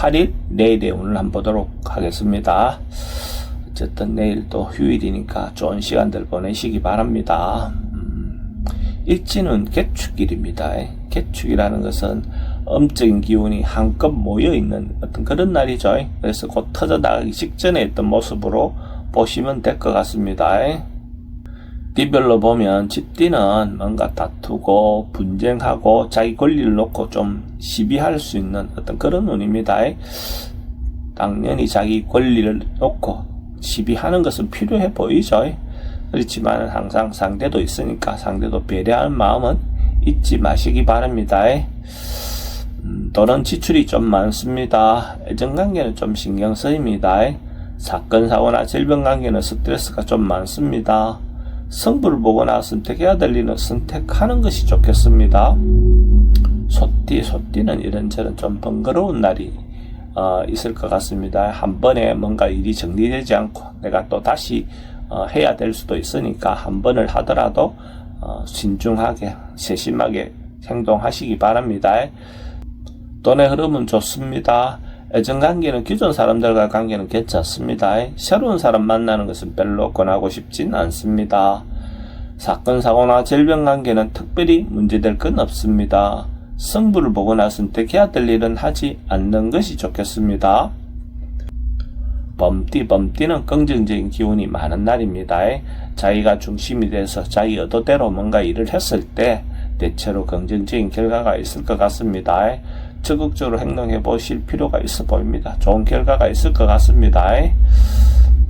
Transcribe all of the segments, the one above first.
8일 내일의 운을 한번 보도록 하겠습니다. 어쨌든 내일 또 휴일이니까 좋은 시간들 보내시기 바랍니다. 음, 일지는 개축일입니다. 개축이라는 것은 음적인 기운이 한껏 모여 있는 어떤 그런 날이죠. 그래서 곧 터져 나가기 직전에 있던 모습으로 보시면 될 것 같습니다. 띠별로 보면 집띠는 뭔가 다투고 분쟁하고 자기 권리를 놓고 좀 시비할 수 있는 어떤 그런 운입니다. 당연히 자기 권리를 놓고 시비하는 것은 필요해 보이죠. 그렇지만 항상 상대도 있으니까 상대도 배려하는 마음은 잊지 마시기 바랍니다. 음, 또는 지출이 좀 많습니다. 애정관계는 좀 신경 쓰입니다. 사건, 사고나 질병 관계는 스트레스가 좀 많습니다. 성부를 보거나 선택해야 될 일은 선택하는 것이 좋겠습니다. 소띠, 소띠는 이런저런 좀 번거로운 날이 어, 있을 것 같습니다. 한 번에 뭔가 일이 정리되지 않고 내가 또 다시 어, 해야 될 수도 있으니까 한 번을 하더라도 어, 신중하게 세심하게 행동하시기 바랍니다. 돈의 흐름은 좋습니다. 애정관계는 기존 사람들과 관계는 괜찮습니다. 새로운 사람 만나는 것은 별로 권하고 싶진 않습니다. 사건, 사고나 질병 관계는 특별히 문제될 건 없습니다. 성부를 보거나 선택해야 될 일은 하지 않는 것이 좋겠습니다. 범띠, 범띠는 긍정적인 기운이 많은 날입니다. 자기가 중심이 돼서 자기 의도대로 뭔가 일을 했을 때 대체로 긍정적인 결과가 있을 것 같습니다. 적극적으로 행동해 보실 필요가 있어 보입니다. 좋은 결과가 있을 것 같습니다.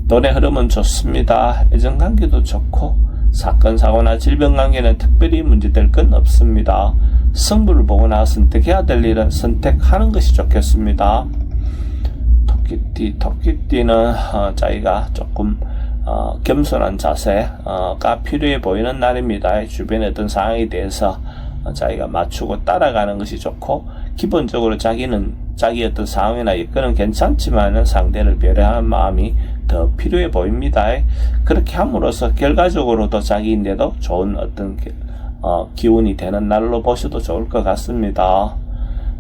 돈의 흐름은 좋습니다. 애정관계도 좋고 사건 사고나 질병 관계는 특별히 문제될 건 없습니다. 성부를 보거나 선택해야 될 일은 선택하는 것이 좋겠습니다. 토끼띠, 토끼띠는 어, 자기가 조금 어, 겸손한 자세가 필요해 보이는 날입니다. 주변의 어떤 상황에 대해서 어, 자기가 맞추고 따라가는 것이 좋고 기본적으로 자기는 자기 어떤 상황이나 여건은 괜찮지만 상대를 배려하는 마음이 더 필요해 보입니다. 그렇게 함으로써 결과적으로도 자기인데도 좋은 어떤 어, 기운이 되는 날로 보셔도 좋을 것 같습니다.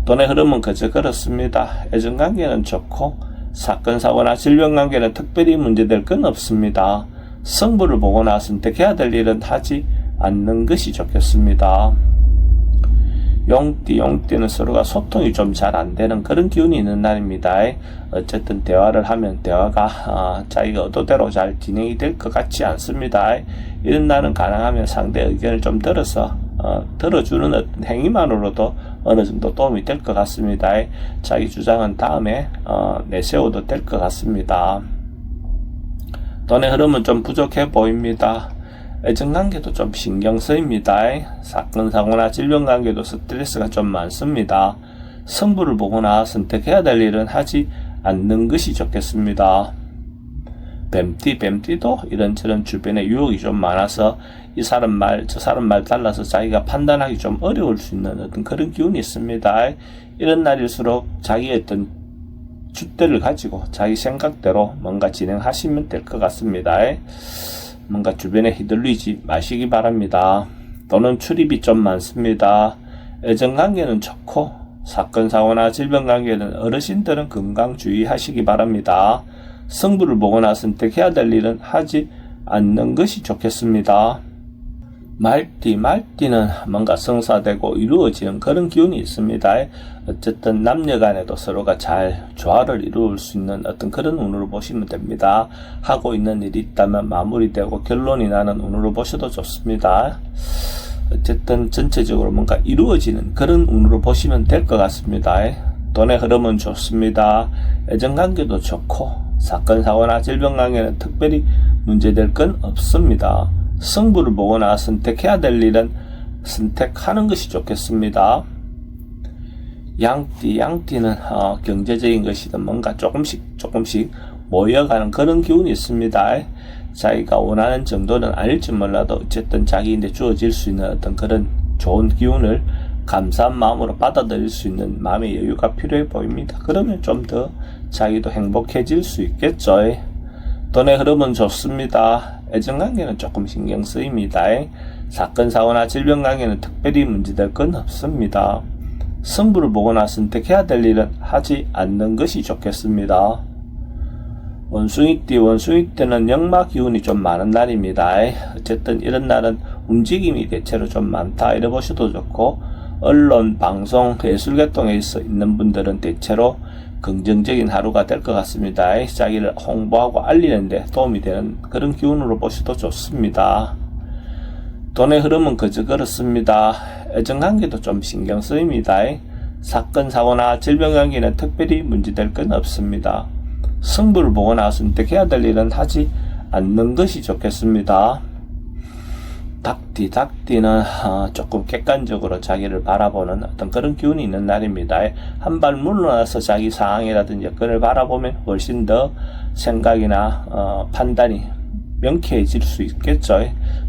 돈의 흐름은 그저 그렇습니다. 애정관계는 좋고 사건 사고나 질병 관계는 특별히 문제될 건 없습니다. 성부를 보거나 선택해야 될 일은 하지 않는 것이 좋겠습니다. 용띠, 용띠는 서로가 소통이 좀 잘 안 되는 그런 기운이 있는 날입니다. 어쨌든 대화를 하면 대화가 어, 자기가 의도대로 잘 진행이 될 것 같지 않습니다. 이런 날은 가능하면 상대 의견을 좀 들어서 어, 들어주는 행위만으로도 어느 정도 도움이 될 것 같습니다. 자기 주장은 다음에 어, 내세워도 될 것 같습니다. 돈의 흐름은 좀 부족해 보입니다. 애정관계도 좀 신경 쓰입니다. 사건, 사고나 질병 관계도 스트레스가 좀 많습니다. 성부를 보거나 선택해야 될 일은 하지 않는 것이 좋겠습니다. 뱀띠, 뱀띠도 이런저런 주변에 유혹이 좀 많아서 이 사람 말, 저 사람 말 달라서 자기가 판단하기 좀 어려울 수 있는 어떤 그런 기운이 있습니다. 이런 날일수록 자기의 어떤 줏대를 가지고 자기 생각대로 뭔가 진행하시면 될 것 같습니다. 뭔가 주변에 휘둘리지 마시기 바랍니다. 또는 출입이 좀 많습니다. 애정관계는 좋고 사건 사고나 질병 관계는 어르신들은 건강 주의하시기 바랍니다. 성부를 보거나 선택해야 될 일은 하지 않는 것이 좋겠습니다. 말띠, 말띠는 뭔가 성사되고 이루어지는 그런 기운이 있습니다. 어쨌든 남녀 간에도 서로가 잘 조화를 이룰 수 있는 어떤 그런 운으로 보시면 됩니다. 하고 있는 일이 있다면 마무리되고 결론이 나는 운으로 보셔도 좋습니다. 어쨌든 전체적으로 뭔가 이루어지는 그런 운으로 보시면 될 것 같습니다. 돈의 흐름은 좋습니다. 애정관계도 좋고 사건 사고나 질병 관계는 특별히 문제될 건 없습니다. 성부를 보거나 선택해야 될 일은 선택하는 것이 좋겠습니다. 양띠, 양띠는 어, 경제적인 것이든 뭔가 조금씩 조금씩 모여가는 그런 기운이 있습니다. 자기가 원하는 정도는 아닐지 몰라도 어쨌든 자기인데 주어질 수 있는 어떤 그런 좋은 기운을 감사한 마음으로 받아들일 수 있는 마음의 여유가 필요해 보입니다. 그러면 좀 더 자기도 행복해질 수 있겠죠. 돈의 흐름은 좋습니다. 애정관계는 조금 신경 쓰입니다. 사건, 사고나 질병 관계는 특별히 문제될 건 없습니다. 승부를 보거나 선택해야 될 일은 하지 않는 것이 좋겠습니다. 원숭이띠, 원숭이띠는 역마 기운이 좀 많은 날입니다. 어쨌든 이런 날은 움직임이 대체로 좀 많다. 이래 보셔도 좋고, 언론, 방송, 예술계통에 있어 있는 분들은 대체로 긍정적인 하루가 될 것 같습니다. 자기를 홍보하고 알리는데 도움이 되는 그런 기운으로 보셔도 좋습니다. 돈의 흐름은 그저 그렇습니다. 애정관계도 좀 신경 쓰입니다. 사건, 사고나 질병 관계는 특별히 문제될 건 없습니다. 승부를 보거나 선택해야 될 일은 하지 않는 것이 좋겠습니다. 닭띠, 닭띠는 어, 조금 객관적으로 자기를 바라보는 어떤 그런 기운이 있는 날입니다. 한 발 물러나서 자기 상황이라든지 여건을 바라보면 훨씬 더 생각이나 어, 판단이 명쾌해질 수 있겠죠.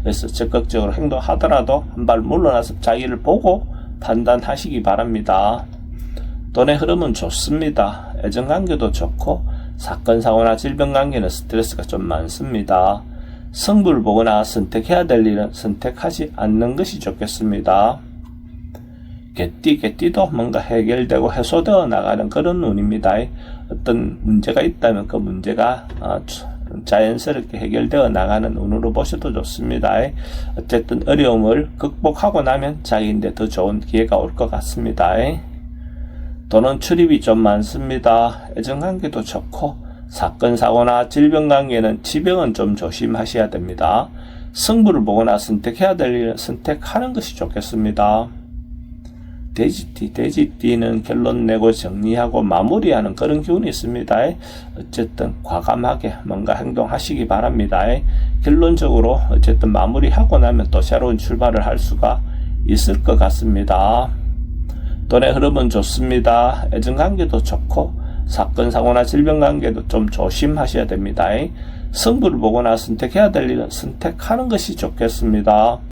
그래서 적극적으로 행동하더라도 한 발 물러나서 자기를 보고 판단하시기 바랍니다. 돈의 흐름은 좋습니다. 애정관계도 좋고 사건 사고나 질병 관계는 스트레스가 좀 많습니다. 성부를 보거나 선택해야 될 일은 선택하지 않는 것이 좋겠습니다. 개띠, 개띠도 뭔가 해결되고 해소되어 나가는 그런 운입니다. 어떤 문제가 있다면 그 문제가 어, 자연스럽게 해결되어 나가는 운으로 보셔도 좋습니다. 어쨌든 어려움을 극복하고 나면 자기인데 더 좋은 기회가 올 것 같습니다. 돈은 출입이 좀 많습니다. 애정관계도 좋고 사건 사고나 질병 관계는 지병은 좀 조심하셔야 됩니다. 승부를 보거나 선택해야 될 일은 선택하는 것이 좋겠습니다. 돼지띠, 돼지띠는 결론 내고 정리하고 마무리하는 그런 기운이 있습니다. 어쨌든 과감하게 뭔가 행동하시기 바랍니다. 결론적으로 어쨌든 마무리하고 나면 또 새로운 출발을 할 수가 있을 것 같습니다. 돈의 흐름은 좋습니다. 애정관계도 좋고 사건 사고나 질병 관계도 좀 조심하셔야 됩니다. 승부를 보거나 선택해야 될 일은 선택하는 것이 좋겠습니다.